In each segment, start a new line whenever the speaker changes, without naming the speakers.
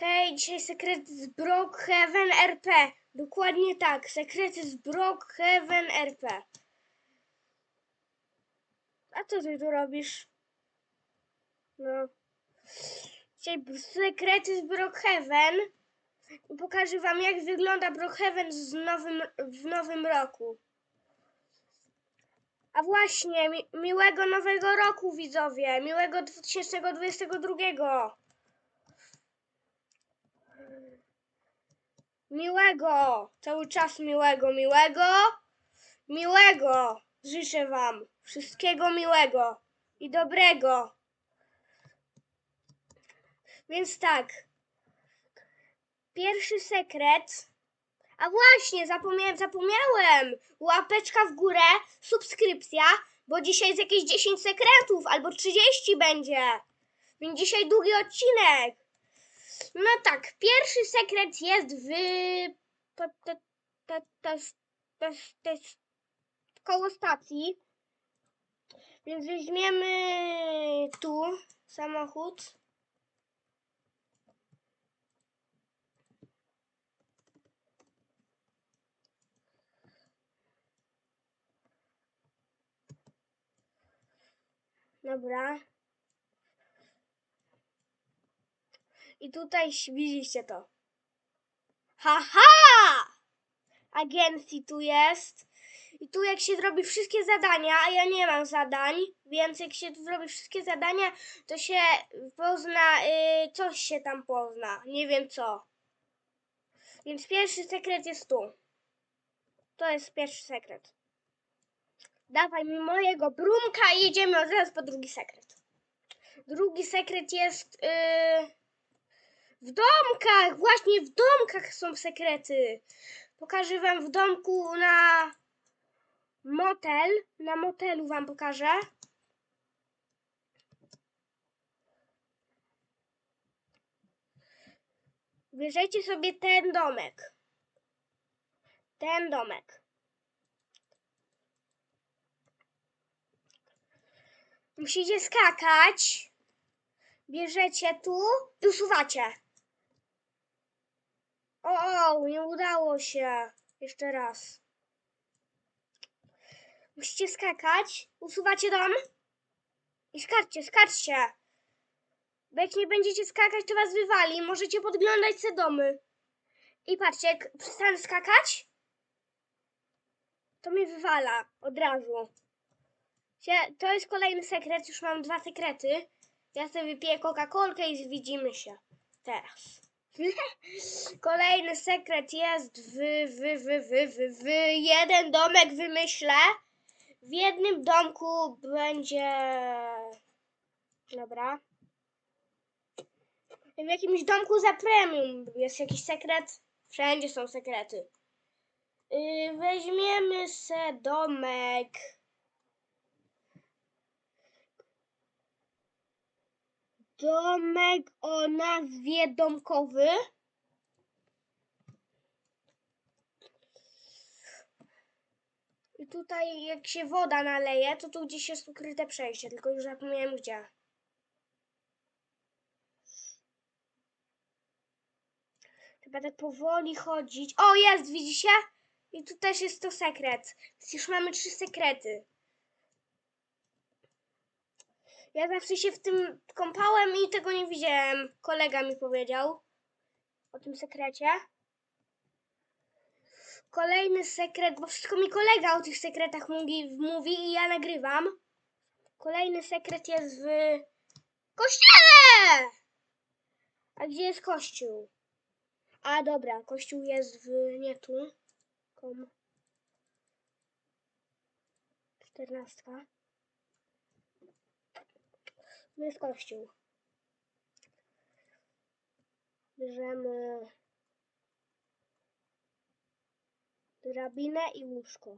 Hej, dzisiaj sekrety z Brookhaven RP. Dokładnie tak, sekrety z Brookhaven RP. A co ty tu robisz? No. Dzisiaj sekrety z Brookhaven. Pokażę wam jak wygląda Brookhaven z nowym, w nowym roku. A właśnie, mi, miłego nowego roku widzowie, miłego 2022. Miłego, cały czas miłego, miłego, miłego. Życzę Wam wszystkiego miłego i dobrego. Więc tak, pierwszy sekret. A właśnie, zapomniałem, zapomniałem. Łapeczka w górę, subskrypcja, bo dzisiaj jest jakieś 10 sekretów albo 30 będzie. Więc dzisiaj długi odcinek. No tak, pierwszy sekret jest w te, te, te, te, te, te, koło stacji. Więc weźmiemy tu samochód. Dobra. I tutaj widzicie to. Haha! Agencji tu jest. I tu jak się zrobi wszystkie zadania, a ja nie mam zadań, więc jak się zrobi wszystkie zadania, to się pozna, y, coś się tam pozna. Nie wiem co. Więc pierwszy sekret jest tu. To jest pierwszy sekret. Dawaj mi mojego brumka i jedziemy od razu po drugi sekret. Drugi sekret jest yy, w domkach. Właśnie w domkach są sekrety. Pokażę wam w domku na motel. Na motelu wam pokażę. Bierzecie sobie ten domek. Ten domek. Musicie skakać. Bierzecie tu i usuwacie. O, nie udało się. Jeszcze raz. Musicie skakać. Usuwacie dom. I skaczcie, skaczcie. Bo jak nie będziecie skakać, to was wywali. Możecie podglądać te domy. I patrzcie, jak przestanę skakać, to mnie wywala od razu. To jest kolejny sekret, już mam dwa sekrety. Ja sobie wypiję Coca-Colkę i widzimy się teraz. Kolejny sekret jest w, w, w, w, w, w jeden domek wymyślę. W jednym domku będzie... Dobra. W jakimś domku za premium jest jakiś sekret. Wszędzie są sekrety. Yy, weźmiemy se domek. Domek o nazwie domkowy. I tutaj jak się woda naleje, to tu gdzieś jest ukryte przejście, tylko już zapomniałem gdzie. Trzeba tak powoli chodzić. O, jest, widzicie? I tu też jest to sekret. Więc już mamy trzy sekrety. Ja zawsze się w tym kąpałem i tego nie widziałem. Kolega mi powiedział o tym sekrecie. Kolejny sekret, bo wszystko mi kolega o tych sekretach mówi, mówi i ja nagrywam. Kolejny sekret jest w kościele! A gdzie jest kościół? A dobra, kościół jest w nie tu. Kom. Czternastka. Jest kościół. Bierzemy drabinę i łóżko.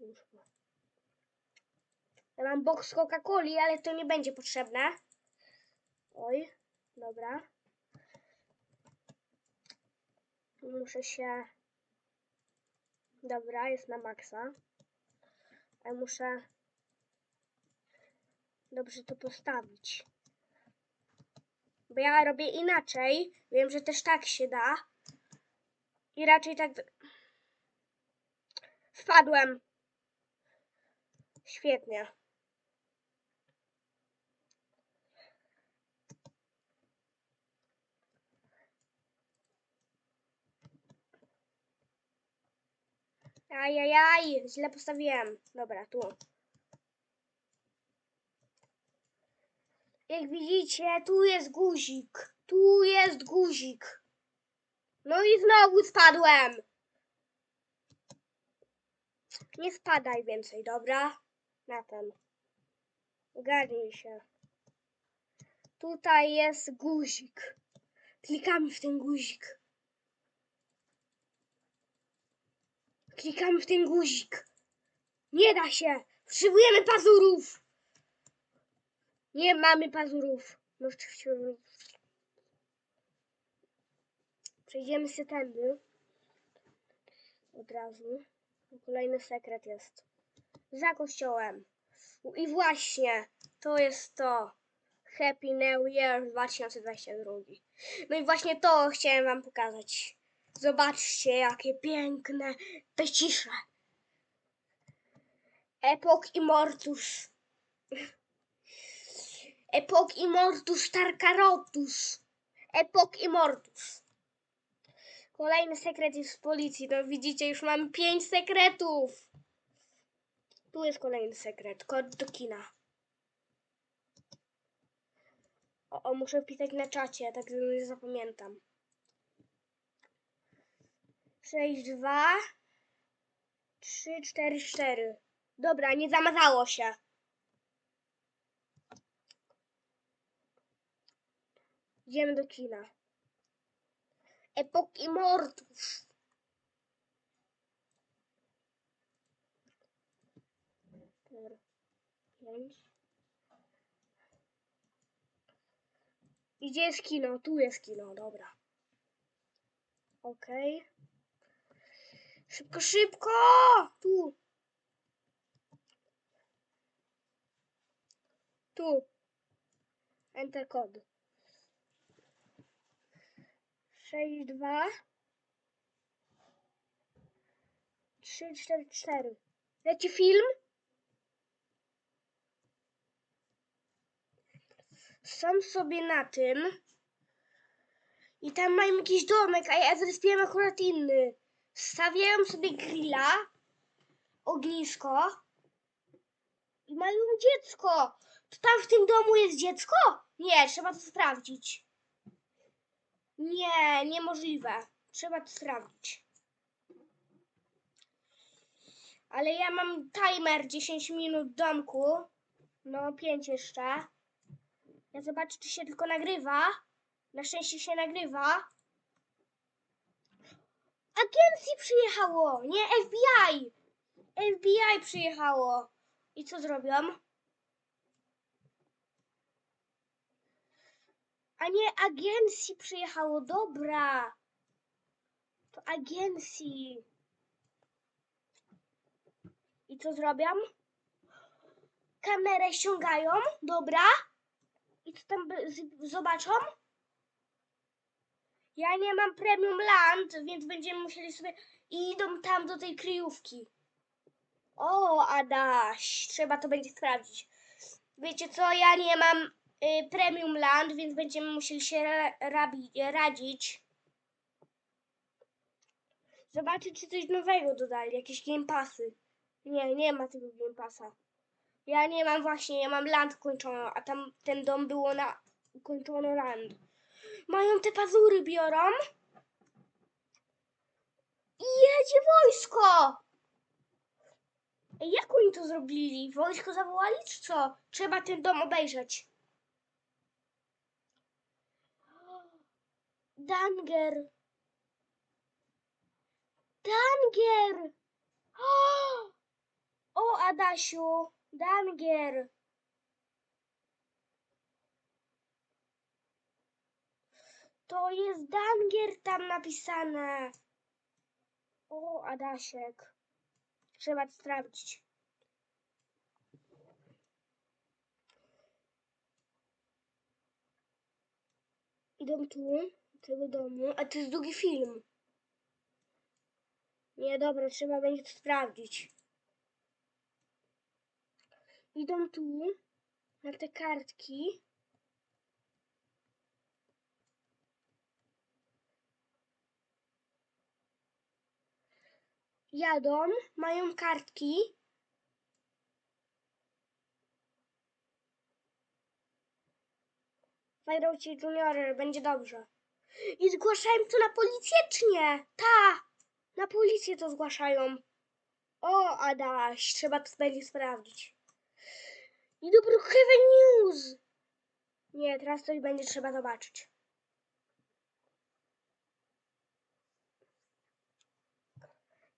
Łóżko. Ja mam box Coca-Coli, ale to nie będzie potrzebne. Oj, dobra. Muszę się... Dobra, jest na maksa. Ale muszę dobrze to postawić. Bo ja robię inaczej. Wiem, że też tak się da. I raczej tak. Wpadłem. Świetnie. Ajajaj, źle postawiłem. Dobra, tu. Jak widzicie, tu jest guzik. Tu jest guzik. No i znowu spadłem. Nie spadaj więcej, dobra? Na ten. Ogarnij się. Tutaj jest guzik. Klikamy w ten guzik. Klikamy w ten guzik. Nie da się. Potrzebujemy pazurów. Nie mamy pazurów. No, Przejdziemy się tędy. Od razu. Kolejny sekret jest. Za kościołem. I właśnie, to jest to. Happy New Year 2022. No i właśnie to chciałem wam pokazać. Zobaczcie, jakie piękne te cisze. Epok Immortus. Epok Immortus Tarkarotus. Epok Immortus. Kolejny sekret jest w policji. No widzicie, już mamy pięć sekretów. Tu jest kolejny sekret. Kod do kina. O, o muszę wpisać na czacie, tak nie zapamiętam. 6, 2, 3, 4, 4. Dobra, nie zamazało się. Idziemy do kina. Epoki. Cztery, pięć. Gdzie jest kino? Tu jest kino, dobra. Okej. Szybko, szybko! Tu. Tu. Enter kod. 6, 2 3, 4, 4 Leci film? Są sobie na tym i tam mają jakiś domek, a ja zrespiłem akurat inny. Stawiają sobie grilla, ognisko i mają dziecko. To tam w tym domu jest dziecko? Nie, trzeba to sprawdzić. Nie, niemożliwe. Trzeba to sprawdzić. Ale ja mam timer 10 minut domku. No, 5 jeszcze. Ja zobaczę, czy się tylko nagrywa. Na szczęście się nagrywa. Agencji przyjechało, nie FBI. FBI przyjechało. I co zrobią? A nie agencji przyjechało, dobra. To agencji. I co zrobią? Kamerę ściągają, dobra. I co tam zobaczą? Ja nie mam premium land, więc będziemy musieli sobie... I idą tam do tej kryjówki. O, Adaś, trzeba to będzie sprawdzić. Wiecie co, ja nie mam premium land, więc będziemy musieli się ra, rabi, radzić. Zobaczyć, czy coś nowego dodali, jakieś game passy. Nie, nie ma tego game passa. Ja nie mam właśnie, ja mam land kończoną, a tam ten dom było na ukończono land. Mają te pazury, biorą. I jedzie wojsko! Jak oni to zrobili? Wojsko zawołali, czy co? Trzeba ten dom obejrzeć. Danger. Danger. O, Adasiu. Danger. To jest Danger tam napisane. O, Adasiek. Trzeba to sprawdzić. Idą tu, tego domu, a to jest drugi film. Nie, dobra, trzeba będzie to sprawdzić. Idą tu, na te kartki. Jadą, mają kartki. Fajrowci Junior, będzie dobrze. I zgłaszają to na policję, czy nie? Ta! Na policję to zgłaszają. O, Adaś, trzeba to będzie sprawdzić. I do News! Nie, teraz coś będzie trzeba zobaczyć.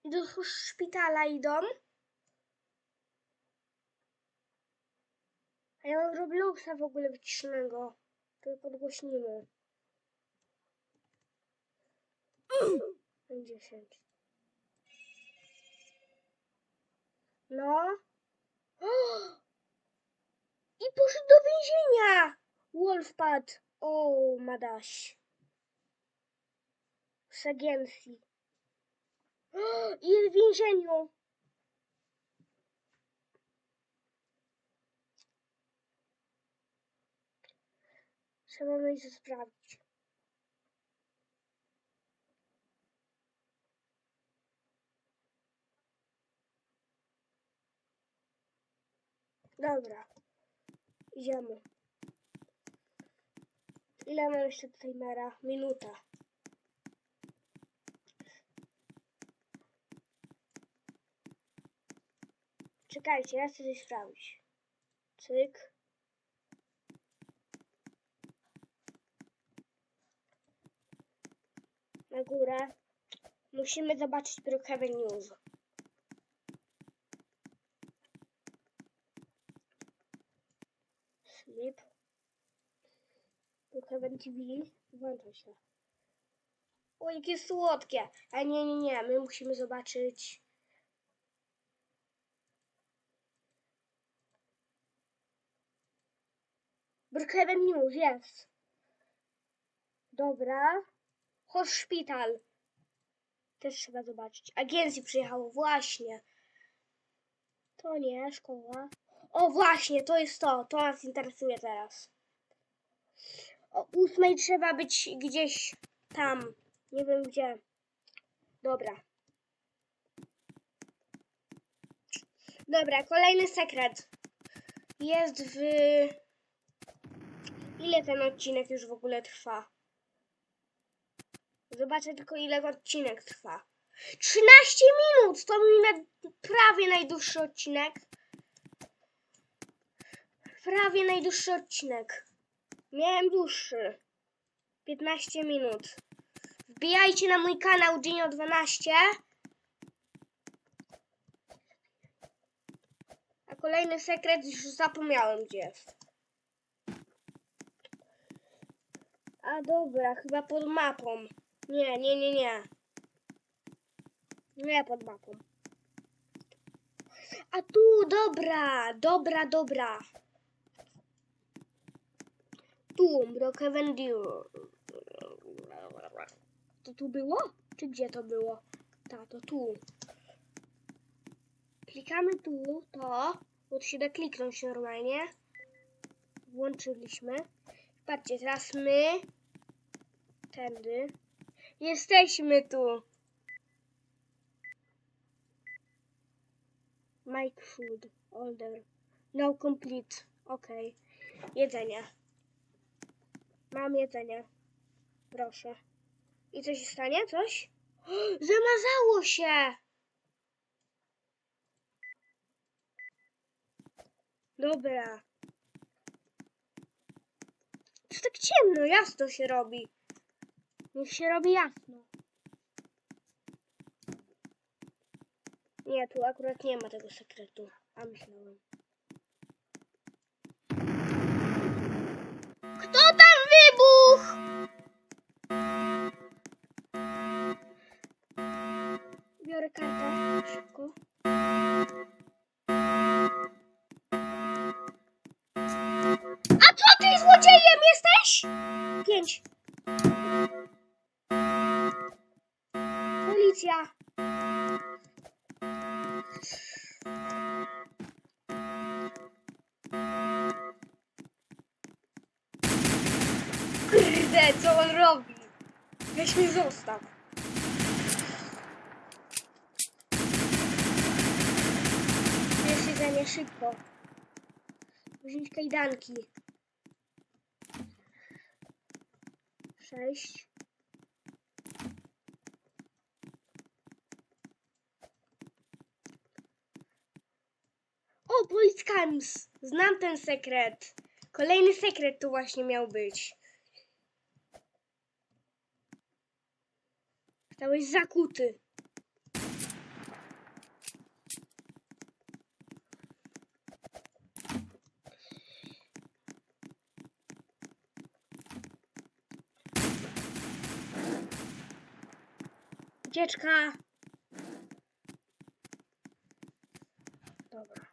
I do szpitala idą. A ja mam Robloxa w ogóle wyciszonego. To podgłośnimy. 10. No. I poszedł do więzienia! Wolfpad. O, madaś. Z agencji. I w więzieniu. Trzeba będzie sprawdzić. Dobra. Idziemy. Ile mam jeszcze do timera? Minuta. Czekajcie, ja chcę coś sprawdzić. Cyk. Na górę. Musimy zobaczyć Brookhaven News. Brookhaven TV. Włącza się. O, jakie słodkie. A nie, nie, nie. My musimy zobaczyć... Brookhaven News, jest. Dobra. Hospital. Też trzeba zobaczyć. Agencji przyjechało, właśnie. To nie, szkoła. O, właśnie, to jest to. To nas interesuje teraz. O ósmej trzeba być gdzieś tam. Nie wiem gdzie. Dobra. Dobra, kolejny sekret. Jest w... Ile ten odcinek już w ogóle trwa? Zobaczę tylko ile odcinek trwa. 13 minut! To mi na, prawie najdłuższy odcinek. Prawie najdłuższy odcinek. Miałem dłuższy. 15 minut. Wbijajcie na mój kanał Dzinio12. A kolejny sekret już zapomniałem gdzie jest. A dobra, chyba pod mapą. Nie, nie, nie, nie. Nie pod mapą. A tu, dobra, dobra, dobra. Tu, Brookhaven Dew. To tu było? Czy gdzie to było? Ta, to tu. Klikamy tu, to, bo tu się da kliknąć normalnie. Włączyliśmy. Patrzcie, teraz my tędy. Jesteśmy tu. Make food. Order. No complete. Okej. Jedzenie. Mam jedzenie. Proszę. I co się stanie? Coś? Zamazało się! Dobra. To tak ciemno, jasno się robi. Niech się robi jasno. Nie, tu akurat nie ma tego sekretu. A myślałem. Kto biorę kartę szybko. A co ty złodziejem jesteś? Pięć. Policja. Kurde, co on robi? Weź mnie zostaw. Nie szybko. Wziąć kajdanki. Sześć. O, Police Znam ten sekret. Kolejny sekret tu właśnie miał być. Zostałeś zakuty. Ucieczka. Dobra.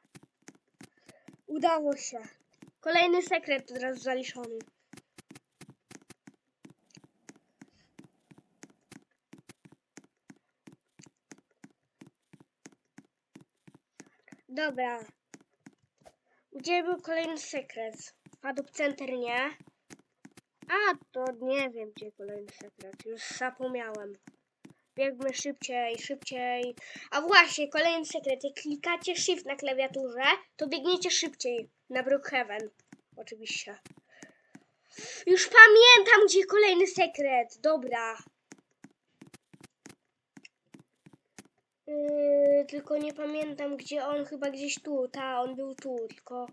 Udało się. Kolejny sekret teraz zaliczony. Dobra. Gdzie był kolejny sekret? Padł center, nie? A, to nie wiem, gdzie kolejny sekret. Już zapomniałem. Biegnę szybciej, szybciej. A właśnie, kolejny sekret. Jak klikacie shift na klawiaturze, to biegniecie szybciej na Brookhaven. Oczywiście. Już pamiętam, gdzie kolejny sekret. Dobra. Yy, tylko nie pamiętam, gdzie on chyba gdzieś tu. Ta, on był tu, tylko.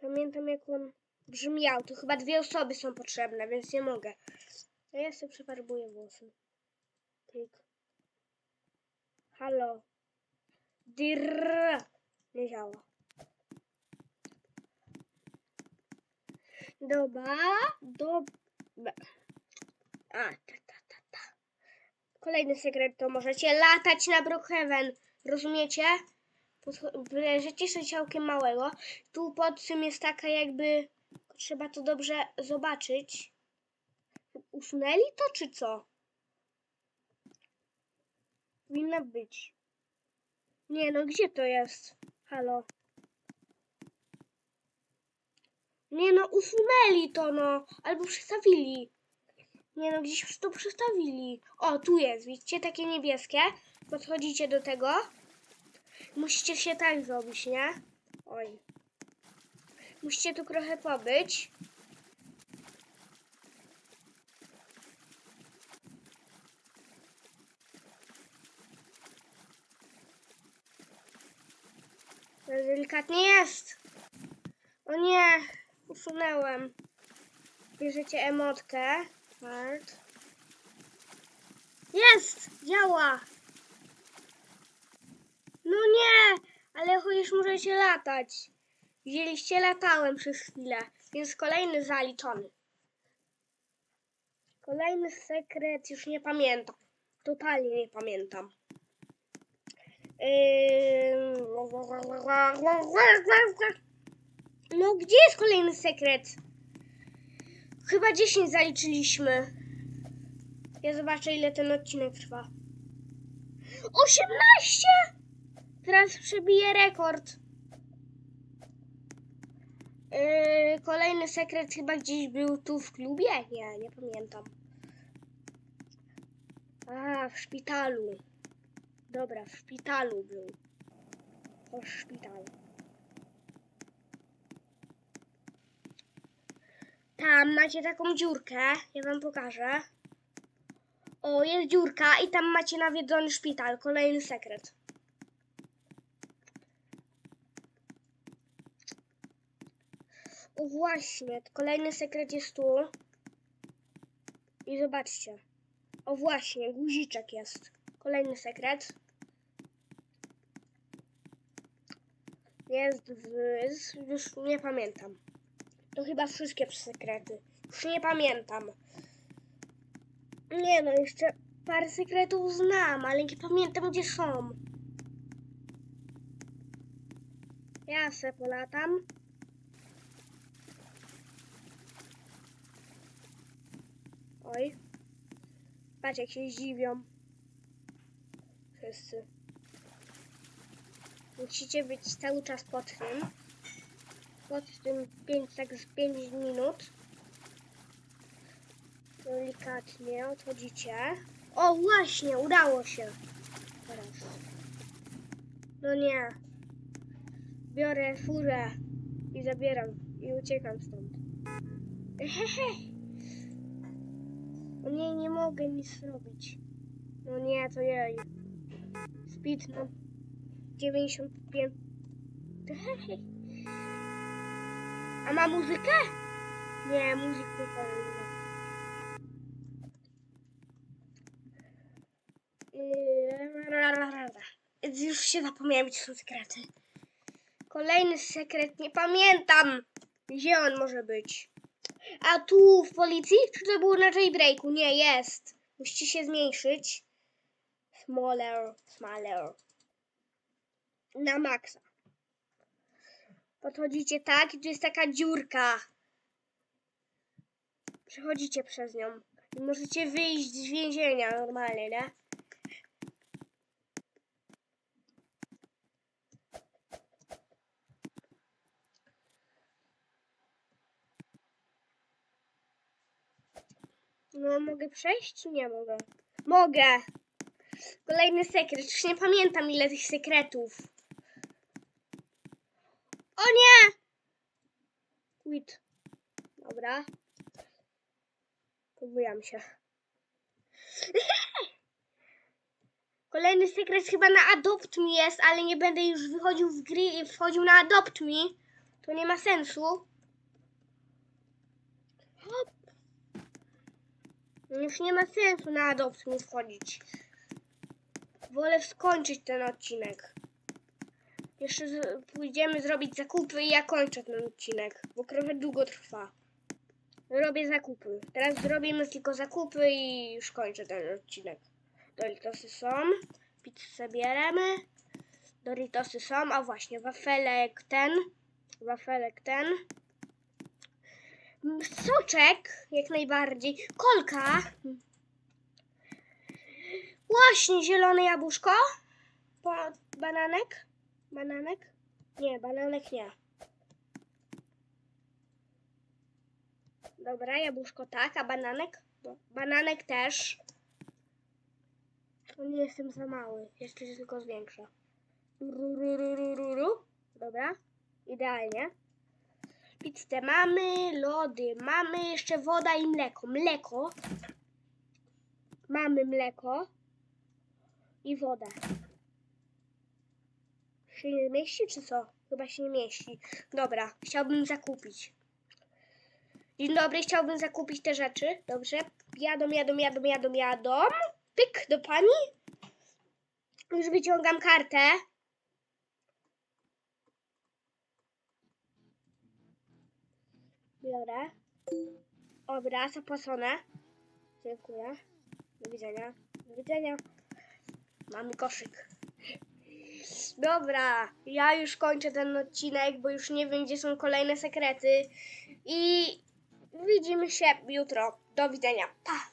Pamiętam, jak on brzmiał. Tu chyba dwie osoby są potrzebne, więc nie mogę. Ja sobie przefarbuję włosy. Klik. Halo. Dirr. Nie działa. Dobra. Dobra. A, ta, ta, ta, ta. Kolejny sekret to możecie latać na Brookhaven. Rozumiecie? Leżycie sobie ciałkiem małego. Tu pod tym jest taka jakby... Trzeba to dobrze zobaczyć. Usunęli to, czy co? Powinna być. Nie no, gdzie to jest? Halo. Nie no, usunęli to no. Albo przestawili. Nie no, gdzieś to przestawili. O, tu jest, widzicie, takie niebieskie. Podchodzicie do tego. Musicie się tak zrobić, nie? Oj. Musicie tu trochę pobyć. Delikatnie jest. O nie, usunęłem. Bierzecie emotkę. Hard. Jest! Działa! No nie! Ale chociaż możecie latać. Widzieliście, latałem przez chwilę. Więc kolejny zaliczony. Kolejny sekret już nie pamiętam. Totalnie nie pamiętam. No, gdzie jest kolejny sekret? Chyba 10 zaliczyliśmy. Ja zobaczę, ile ten odcinek trwa. 18! Teraz przebiję rekord. Yy, kolejny sekret chyba gdzieś był tu w klubie? Nie, nie pamiętam. A, w szpitalu. Dobra, w szpitalu był. O, szpital. Tam macie taką dziurkę, ja wam pokażę. O, jest dziurka i tam macie nawiedzony szpital. Kolejny sekret. O właśnie, kolejny sekret jest tu. I zobaczcie. O właśnie, guziczek jest. Kolejny sekret. Jest w... już nie pamiętam. To chyba wszystkie sekrety. Już nie pamiętam. Nie no, jeszcze parę sekretów znam, ale nie pamiętam gdzie są. Ja se polatam. Oj. Patrz jak się zdziwią. Wszyscy. Musicie być cały czas pod tym. Pod tym 5, tak z 5 minut. Delikatnie odchodzicie. O właśnie, udało się. Teraz. No nie. Biorę furę i zabieram i uciekam stąd. Hehe. Nie, nie mogę nic zrobić. No nie, to jej. Speed na 95. Hehe. A ma muzykę? Nie, muzyki nie powiem. Yy, Już się zapomniałem, gdzie są sekrety. Kolejny sekret, nie pamiętam, gdzie on może być. A tu w policji? Czy to było na jailbreaku? Nie, jest. Musicie się zmniejszyć. Smaller, smaller. Na maksa. Podchodzicie tak tu jest taka dziurka. Przechodzicie przez nią. I możecie wyjść z więzienia normalnie, nie? No, mogę przejść? Nie mogę. Mogę! Kolejny sekret. Już nie pamiętam ile tych sekretów. O nie! Quit. Dobra. Pobujam się. Kolejny sekret chyba na Adopt Me jest, ale nie będę już wychodził z gry i wchodził na Adopt Me. To nie ma sensu. Hop. Już nie ma sensu na Adopt Me wchodzić. Wolę skończyć ten odcinek. Jeszcze z- pójdziemy zrobić zakupy i ja kończę ten odcinek, bo trochę długo trwa. Robię zakupy. Teraz zrobimy tylko zakupy i już kończę ten odcinek. Doritosy są. Pizzę bieremy. Doritosy są, a właśnie wafelek ten. Wafelek ten. Soczek, jak najbardziej. Kolka. Właśnie zielone jabłuszko. Po, bananek. Bananek? Nie, bananek nie. Dobra, jabłuszko tak, a bananek? No, bananek też. O, nie jestem za mały, jeszcze się tylko zwiększa. Ru, ru, ru, ru, ru, ru. Dobra, idealnie. Pizzę mamy, lody mamy, jeszcze woda i mleko. Mleko. Mamy mleko i wodę. Się nie mieści, czy co? Chyba się nie mieści. Dobra, chciałbym zakupić. Dzień dobry, chciałbym zakupić te rzeczy. Dobrze. Jadą, jadą, jadą, jadą, jadą. Pyk do pani. Już wyciągam kartę. Biorę. Dobra, zapłacone. Dziękuję. Do widzenia. Do widzenia. Mamy koszyk. Dobra, ja już kończę ten odcinek, bo już nie wiem, gdzie są kolejne sekrety. I widzimy się jutro. Do widzenia. Pa!